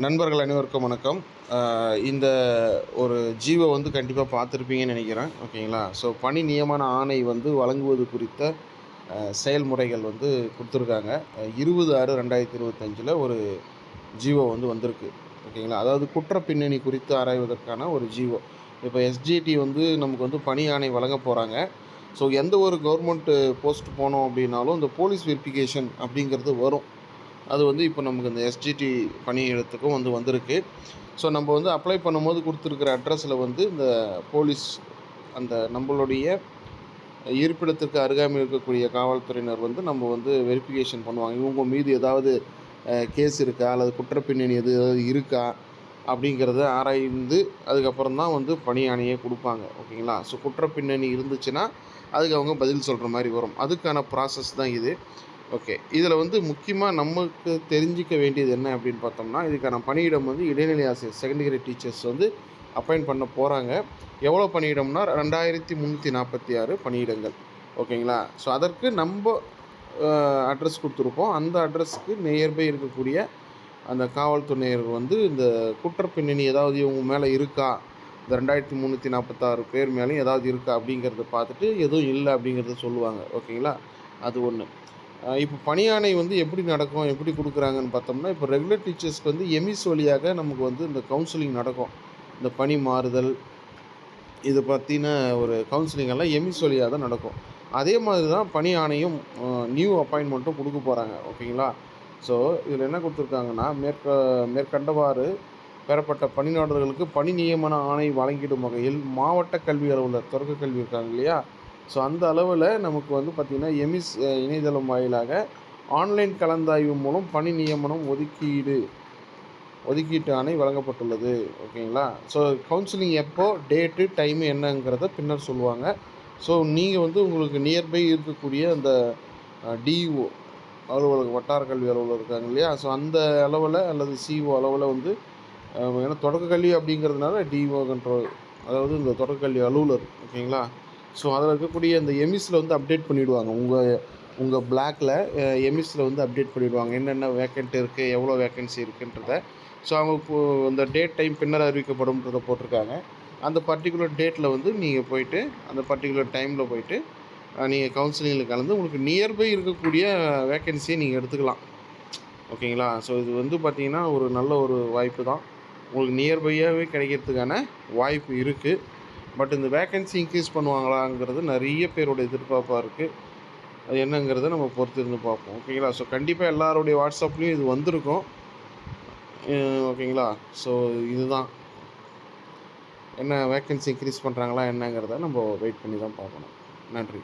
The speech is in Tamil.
நண்பர்கள் அனைவருக்கும் வணக்கம். இந்த ஒரு ஜீவை வந்து கண்டிப்பாக பார்த்துருப்பீங்கன்னு நினைக்கிறேன். ஓகேங்களா? ஸோ பணி நியமன ஆணை வந்து வழங்குவது குறித்த செயல்முறைகள் வந்து கொடுத்துருக்காங்க. இருபது ஆறு ரெண்டாயிரத்தி இருபத்தஞ்சில் ஒரு ஜீவோ வந்து வந்திருக்கு. ஓகேங்களா? அதாவது குற்ற பின்னணி குறித்து ஆராய்வதற்கான ஒரு ஜீவோ. இப்போ எஸ்ஜிடி வந்து நமக்கு வந்து பணி ஆணை வழங்க போகிறாங்க ஸோ எந்த ஒரு கவர்மெண்ட்டு போஸ்ட் போனோம் அப்படின்னாலும் இந்த போலீஸ் வெரிஃபிகேஷன் அப்படிங்கிறது வரும். அது வந்து இப்போ நமக்கு இந்த எஸ்ஜிடி பணியிடத்துக்கும் வந்து வந்திருக்கு. ஸோ நம்ம வந்து அப்ளை பண்ணும்போது கொடுத்துருக்குற அட்ரஸில் வந்து இந்த போலீஸ் அந்த நம்மளுடைய இருப்பிடத்திற்கு அருகாமையில் இருக்கக்கூடிய காவல்துறையினர் வந்து நம்ம வந்து வெரிஃபிகேஷன் பண்ணுவாங்க. இவங்க மீது ஏதாவது கேஸ் இருக்கா? அல்லது குற்றப்பின்னணி எது ஏதாவது இருக்கா? அப்படிங்கிறத ஆராய்ந்து அதுக்கப்புறம் தான் வந்து பணி கொடுப்பாங்க. ஓகேங்களா? ஸோ குற்றப்பின்னணி இருந்துச்சுன்னா அதுக்கு அவங்க பதில் சொல்கிற மாதிரி வரும். அதுக்கான ப்ராசஸ் தான் இது. ஓகே. இதில் வந்து முக்கியமாக நமக்கு தெரிஞ்சிக்க வேண்டியது என்ன அப்படின்னு பார்த்தோம்னா இதுக்கான பணியிடம் வந்து இடைநிலை ஆசிரியர் செகண்டரி டீச்சர்ஸ் வந்து அப்பாயிண்ட் பண்ண போகிறாங்க எவ்வளோ பணியிடம்னா ரெண்டாயிரத்தி முந்நூற்றி நாற்பத்தி ஆறு பணியிடங்கள். ஓகேங்களா? ஸோ அதற்கு நம்ம அட்ரஸ் கொடுத்துருப்போம். அந்த அட்ரஸ்க்கு நியர்பை இருக்கக்கூடிய அந்த காவல்துறையினர் வந்து இந்த குற்ற பின்னணி ஏதாவது இவங்க மேலே இருக்கா? இந்த ரெண்டாயிரத்தி முந்நூற்றி நாற்பத்தாறு பேர் மேலேயும் ஏதாவது இருக்கா அப்படிங்கிறத பார்த்துட்டு எதுவும் இல்லை அப்படிங்கிறத சொல்லுவாங்க. ஓகேங்களா? அது ஒன்று இப்போ பணியானை வந்து எப்படி நடக்கும் எப்படி கொடுக்குறாங்கன்னு பார்த்தோம்னா இப்போ ரெகுலர் டீச்சர்ஸ்க்கு வந்து எமிஸ் வழியாக நமக்கு வந்து இந்த கவுன்சிலிங் நடக்கும். இந்த பணி மாறுதல் இது பற்றின ஒரு கவுன்சிலிங் எல்லாம் எமிஸ் வழியாக தான் நடக்கும். அதே மாதிரி தான் பணி ஆணையும் நியூ அப்பாயின்மெண்ட்டும் கொடுக்க போகிறாங்க ஓகேங்களா? ஸோ இதில் என்ன கொடுத்துருக்காங்கன்னா மேற்க மேற்கண்டவாறு பெறப்பட்ட பணியாளர்களுக்கு பணி நியமன ஆணை வழங்கிடும் வகையில் மாவட்ட கல்வி அலுவலர் தொடக்க கல்வி இருக்காங்க இல்லையா? ஸோ அந்த அளவில் நமக்கு வந்து பார்த்திங்கன்னா எமிஸ் இணையதளம் வாயிலாக ஆன்லைன் கலந்தாய்வு மூலம் பணி நியமனம் ஒதுக்கீடு ஒதுக்கீட்டு ஆணை வழங்கப்பட்டுள்ளது. ஓகேங்களா? ஸோ கவுன்சிலிங் எப்போ டேட்டு டைமு என்னங்கிறத பின்னர் சொல்லுவாங்க. ஸோ நீங்கள் வந்து உங்களுக்கு நியர்பை இருக்கக்கூடிய அந்த டிஓ அலுவலகம் வட்டார கல்வி அலுவலர் இருக்காங்க இல்லையா? ஸோ அந்த அளவில் அல்லது சிஓ அளவில் வந்து ஏன்னா தொடக்க கல்வி அப்படிங்கிறதுனால டிஓ கண்ட்ரோல் அதாவது இந்த தொடக்க கல்வி அலுவலர் ஓகேங்களா? ஸோ அதில் இருக்கக்கூடிய இந்த எமிஸில் வந்து அப்டேட் பண்ணிவிடுவாங்க உங்கள் உங்கள் பிளாக்கில் எமிஸில் வந்து அப்டேட் பண்ணிவிடுவாங்க என்னென்ன வேக்கண்ட் இருக்குது எவ்வளோ வேக்கன்சி இருக்குன்றத. ஸோ அவங்க இப்போ அந்த டேட் டைம் பின்னர் அறிவிக்கப்படும்ன்றத போட்டிருக்காங்க. அந்த பர்டிகுலர் டேட்டில் வந்து நீங்கள் போயிட்டு அந்த பர்டிகுலர் டைமில் போயிட்டு நீங்கள் கவுன்சிலிங்கில் கலந்து உங்களுக்கு நியர்பை இருக்கக்கூடிய வேக்கன்சியை நீங்கள் எடுத்துக்கலாம். ஓகேங்களா? ஸோ இது வந்து பார்த்திங்கன்னா ஒரு நல்ல ஒரு வாய்ப்பு தான். உங்களுக்கு நியர்பையாகவே கிடைக்கிறதுக்கான வாய்ப்பு இருக்குது பட் இந்த வேக்கன்சி இன்க்ரீஸ் பண்ணுவாங்களாங்கிறது நிறைய பேரோட எதிர்பார்ப்பாக இருக்குது அது என்னங்கிறத நம்ம பொறுத்து இருந்து பார்ப்போம் ஓகேங்களா ஸோ கண்டிப்பாக எல்லாருடைய வாட்ஸ்அப்லேயும் இது வந்திருக்கும். ஓகேங்களா ஸோ இதுதான். என்ன வேக்கன்சி இன்க்ரீஸ் பண்ணுறாங்களா என்னங்கிறத நம்ம வெயிட் பண்ணி தான் பார்க்கணும். நன்றி.